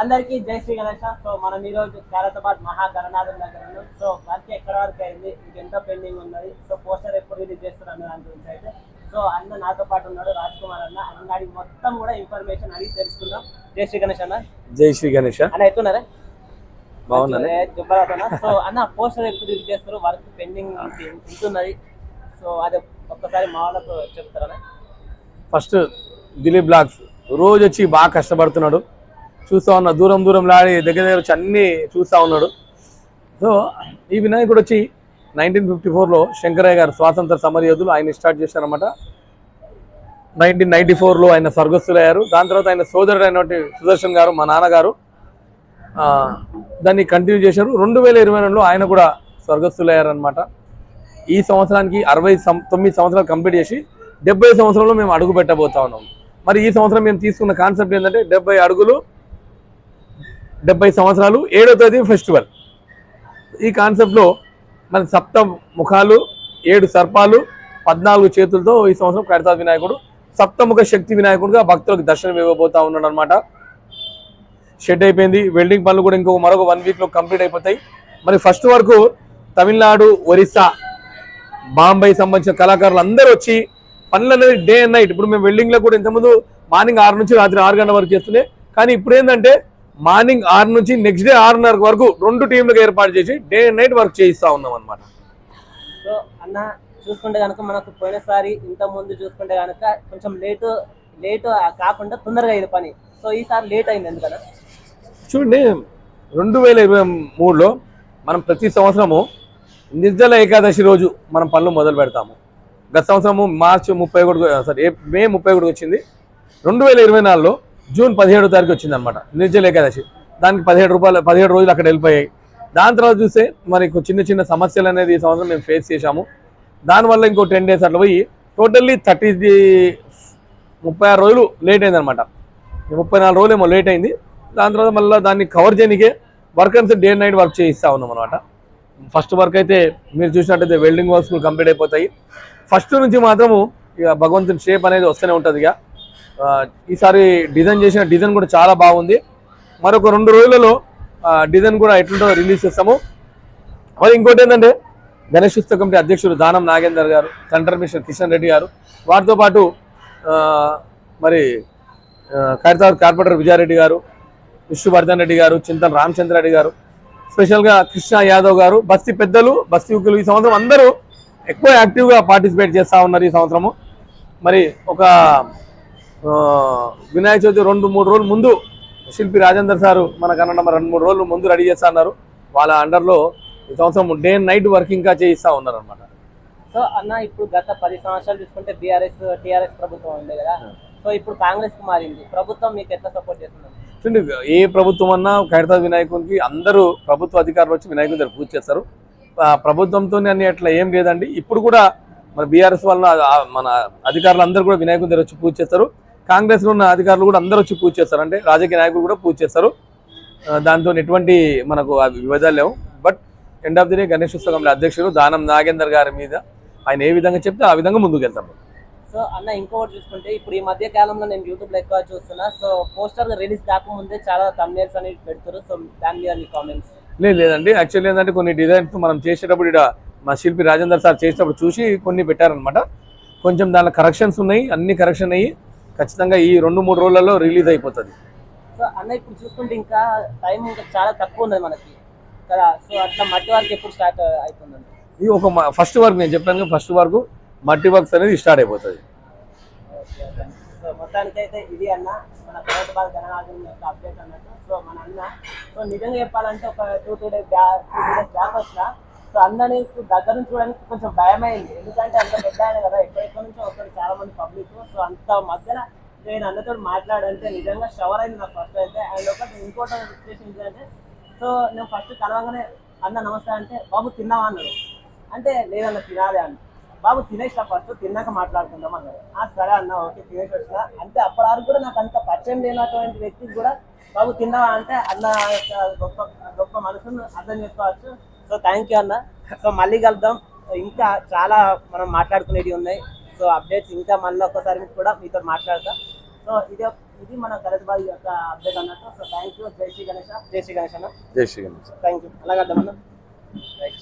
అందరికీ జై శ్రీ గణేష. సో మనం ఈ రోజు ఖైరతాబాద్ మహాగణనాథం దగ్గర ఉన్నాం. సో వర్క్ ఎక్కడ వరకు అయింది? ఇంకెంత పెండింగ్ ఉన్నది? సో పోస్టర్ ఎప్పుడు రిలీజ్ చేస్తారు అన్న దాని గురించి అయితే. సో అన్న నాతో పాటు ఉన్నాడు రాజ్ కుమార్ అన్న. అన్న అడిగి మొత్తం కూడా ఇన్ఫర్మేషన్ అడిగి తెలుసుకుందాం. జై శ్రీ గణేష్ అన్న. జై శ్రీ గణేష. అన్న ఎత్తున్నారా? బాగున్నాను సో అన్న పోస్టర్ ఎప్పుడు రిలీజ్ చేస్తారు? వర్క్ పెండింగ్ ఉంటున్నది. సో అది ఒక్కసారి మా వాళ్ళకు చెప్తారా? First Dilip blogs. రోజు వచ్చి బాగా కష్టపడుతున్నాడు. చూస్తా ఉన్నా దూరం దూరం లాడి దగ్గర దగ్గర వచ్చి అన్ని చూస్తా ఉన్నాడు. సో ఈ వినాయకుడు వచ్చి నైన్టీన్ ఫిఫ్టీ ఫోర్లో శంకరయ్య గారు స్వాతంత్ర సమరయోధులు ఆయన స్టార్ట్ చేశారనమాట నైన్టీన్ నైన్టీ ఫోర్లో ఆయన స్వర్గస్థులయ్యారు. దాని తర్వాత ఆయన సోదరుడు అయినటువంటి సుదర్శన్ గారు మా నాన్నగారు దాన్ని కంటిన్యూ చేశారు. రెండు వేల ఇరవై రెండులో ఆయన కూడా స్వర్గస్థులయ్యారనమాట ఈ సంవత్సరానికి అరవై తొమ్మిది సంవత్సరాలు కంప్లీట్ చేసి డెబ్బై సంవత్సరంలో మేము అడుగు పెట్టబోతా ఉన్నాం. మరి ఈ సంవత్సరం మేము తీసుకున్న కాన్సెప్ట్ ఏంటంటే డెబ్బై అడుగులు డెబ్బై సంవత్సరాలు ఏడో తేదీ ఫెస్టివల్. ఈ కాన్సెప్ట్లో మన సప్త ముఖాలు ఏడు సర్పాలు పద్నాలుగు చేతులతో ఈ సంవత్సరం కడతాది వినాయకుడు సప్తముఖ శక్తి వినాయకుడుగా భక్తులకు దర్శనం ఇవ్వబోతా ఉన్నాడు అనమాట షెడ్ అయిపోయింది వెల్డింగ్ పనులు కూడా ఇంకో మరొక వన్ వీక్లో కంప్లీట్ అయిపోతాయి. మరి ఫస్ట్ వరకు తమిళనాడు ఒరిస్సా బాంబే సంబంధించిన కళాకారులు అందరూ వచ్చి పనులు అనేది డే అండ్ నైట్. ఇప్పుడు మేము వెల్డింగ్లో కూడా ఇంతకుముందు మార్నింగ్ ఆరు నుంచి రాత్రి ఆరు గంటల వరకు చేస్తుండే. కానీ ఇప్పుడు ఏంటంటే మార్నింగ్ ఆరు నుంచి నెక్స్ట్ డే ఆరున్నర వరకు రెండు టీంలకు ఏర్పాటు చేసి డే అండ్ నైట్ వర్క్ చేయిస్తా ఉన్నాం అనమాట సో అన్న చూసుకుంటే కనుక మనకు పోయినసారి ఇంత ముందు చూసుకుంటే కనుక కొంచెం లేటు లేటు కాకుండా తొందరగా అయింది పని. సో ఈసారి లేట్ అయింది ఎందుకన్నా? చూడండి రెండు వేల ఇరవై మూడులో మనం ప్రతి సంవత్సరము నిర్జల ఏకాదశి రోజు మనం పనులు మొదలు పెడతాము. గత సంవత్సరము మార్చి ముప్పై ఒకటి సారీ మే ముప్పై ఒకటి వచ్చింది. రెండు వేల ఇరవై నాలుగులో జూన్ పదిహేడో తారీఖు వచ్చింది అనమాట నిర్జల ఏకాదశి. దానికి పదిహేడు రూపాయలు పదిహేడు రోజులు అక్కడ వెళ్ళిపోయాయి. దాని తర్వాత చూస్తే మరి చిన్న చిన్న సమస్యలు అనేది ఈ సంవత్సరం మేము ఫేస్ చేశాము. దానివల్ల ఇంకో టెన్ డేస్ అట్లా పోయి టోటల్లీ థర్టీ ముప్పై ఆరు రోజులు లేట్ అయిందనమాట ముప్పై నాలుగు రోజులు ఏమో లేట్ అయింది. దాని తర్వాత మళ్ళీ దాన్ని cover చేయనికే workers day and night work చేయిస్తా ఉన్నాం అనమాట ఫస్ట్ వర్క్ అయితే మీరు చూసినట్టయితే వెల్డింగ్ వర్క్స్ కంప్లీట్ అయిపోతాయి. ఫస్ట్ నుంచి మాత్రము ఇక భగవంతుని షేప్ అనేది వస్తూనే ఉంటుంది ఇక ఈసారి డిజైన్ చేసిన డిజైన్ కూడా చాలా బాగుంది. మరొక రెండు రోజులలో డిజైన్ కూడా ఎట్లుంటో రిలీజ్ చేస్తాము. మరి ఇంకోటి ఏంటంటే గణేష్ ఉత్సవ కమిటీ అధ్యక్షుడు దానం నాగేందర్ గారు సెంటర్ మినిస్టర్ కిషన్ రెడ్డి గారు వారితో పాటు మరి ఖైరతాబాద్ కార్పొరేటర్ విజయారెడ్డి గారు విష్ణువర్ధన్ రెడ్డి గారు చింతన రామచంద్రారెడ్డి గారు స్పెషల్గా కృష్ణ యాదవ్ గారు బస్తీ పెద్దలు బస్తీ యువకులు ఈ సంవత్సరం అందరూ ఎక్కువ యాక్టివ్గా పార్టిసిపేట్ చేస్తూ ఉన్నారు ఈ సంవత్సరము. మరి ఒక వినాయక చవితి రెండు మూడు రోజుల ముందు శిల్పి రాజేందర్ సారు మన కన్నడ రెండు మూడు రోజులు ముందు రెడీ చేస్తా ఉన్నారు వాళ్ళ అండర్లో ఈ సంవత్సరం డే అండ్ నైట్ వర్క్ ఇంకా చేయిస్తూ ఉన్నారు అనమాట సో అన్న ఇప్పుడు గత పది సంవత్సరాలు చూసుకుంటే బీఆర్ఎస్ టీఆర్ఎస్ ప్రభుత్వం ఉంది కదా. సో ఇప్పుడు కాంగ్రెస్కు మారింది ప్రభుత్వం మీకు ఎట్లా సపోర్ట్ చేస్తుంది? చూడండి ఏ ప్రభుత్వం అన్నా ఖైరతాబాద్ వినాయకునికి అందరూ ప్రభుత్వ అధికారులు వచ్చి వినాయకుని దగ్గర పూజ చేస్తారు. ప్రభుత్వంతో అని అట్లా ఏం లేదండి. ఇప్పుడు కూడా మన బీఆర్ఎస్ వలన ఆ మన అధికారులు అందరూ కూడా వినాయకుని దగ్గర వచ్చి పూజ చేస్తారు. కాంగ్రెస్లో ఉన్న అధికారులు కూడా అందరూ వచ్చి పూజ చేస్తారు. అంటే రాజకీయ నాయకులు కూడా పూజ చేస్తారు. దాంతో ఎటువంటి మనకు విభేదాలు లేవు. But end of the day Ganesh ఉత్సవం అధ్యక్షుడు దానం నాగేందర్ గారి మీద ఆయన ఏ విధంగా చెప్తే ఆ విధంగా ముందుకు వెళ్తారు సో అన్న ఇంకొకటి చూసుకుంటే ఇప్పుడు ఈ మధ్య కాలంలో నేను యూట్యూబ్లో ఎక్కువ చూస్తున్నా. సో పోస్టర్ రిలీజ్ కాకముందే చాలా తమ్నేల్స్ అనేవి పెడతారు సో దాని మీద మీ కామెంట్స్ లేదు లేదండి. యాక్చువల్లీ ఏంటంటే కొన్ని డిజైన్స్ మనం చేసేటప్పుడు ఇక్కడ మా శిల్పి రాజేందర్ సార్ చేసేటప్పుడు చూసి కొన్ని పెట్టారనమాట కొంచెం దానిలో కరెక్షన్స్ ఉన్నాయి. అన్ని కరెక్షన్ అయ్యి ఖచ్చితంగా ఈ రెండు మూడు రోజులలో రిలీజ్ అయిపోతుంది. సో అన్న ఇప్పుడు చూసుకుంటే ఇంకా టైం ఇంకా చాలా తక్కువ ఉన్నది మనకి. కదా సో అట్లా మట్టి వర్క్ ఎప్పుడు స్టార్ట్ ఇది ఒక ఫస్ట్ వర్క్ నేను చెప్పాను ఫస్ట్ వర్క్ మట్టి వర్క్స్ అనేది స్టార్ట్ అయిపోతుంది. సో మొత్తానికి అయితే ఇది అన్న. మన యొక్క అప్డేట్ అన్నట్టు. సో మన అన్న సో నిజంగా చెప్పాలంటే ఒక two two days back two two days back వచ్చిన సో అన్నని దగ్గర నుంచి చూడడానికి కొంచెం భయమైంది. ఎందుకంటే అంత పెద్ద ఆయన కదా ఎక్కడెక్కడ నుంచో వస్తారు చాలా మంది పబ్లిక్. సో అంత మధ్యన నేను అన్నతో మాట్లాడంటే నిజంగా షవర్ అయింది నాకు ఫస్ట్ అయితే. అండ్ ఒకటి ఇంపార్టెంట్ సిచ్యువేషన్ ఏంటంటే సో నేను ఫస్ట్ కలవగానే అన్న నమస్తే అంటే బాబు తిన్నావా? అన్నాడు. అంటే లేదన్న తినాలి అన్న బాబు తినేసిన ఫస్ట్ తిన్నాక మాట్లాడుకుందాం అన్నారు ఆ సరే అన్న ఓకే తినేసి వచ్చిన. అంటే అప్పటి వరకు కూడా నాకు అంత పరిచయం లేనటువంటి వ్యక్తికి కూడా బాబు తిన్నావా? అంటే అన్న యొక్క గొప్ప గొప్ప మనసును అర్థం చేసుకోవచ్చు. సో థ్యాంక్ యూ అన్న. సో మళ్ళీ కలుద్దాం. ఇంకా చాలా మనం మాట్లాడుకునేవి ఉన్నాయి. సో అప్డేట్స్ ఇంకా మళ్ళీ ఒక్కసారి కూడా మీతో మాట్లాడతాం. సో ఇది ఇది మన ఖైరతాబాద్ యొక్క అప్డేట్ అన్నట్టు. సో థ్యాంక్ యూ జై శ్రీ గణేష్. జై శ్రీ గణేష్ అన్న. జై శ్రీ గణేష్. థ్యాంక్ యూ అలాగే అర్థమన్నా రైట్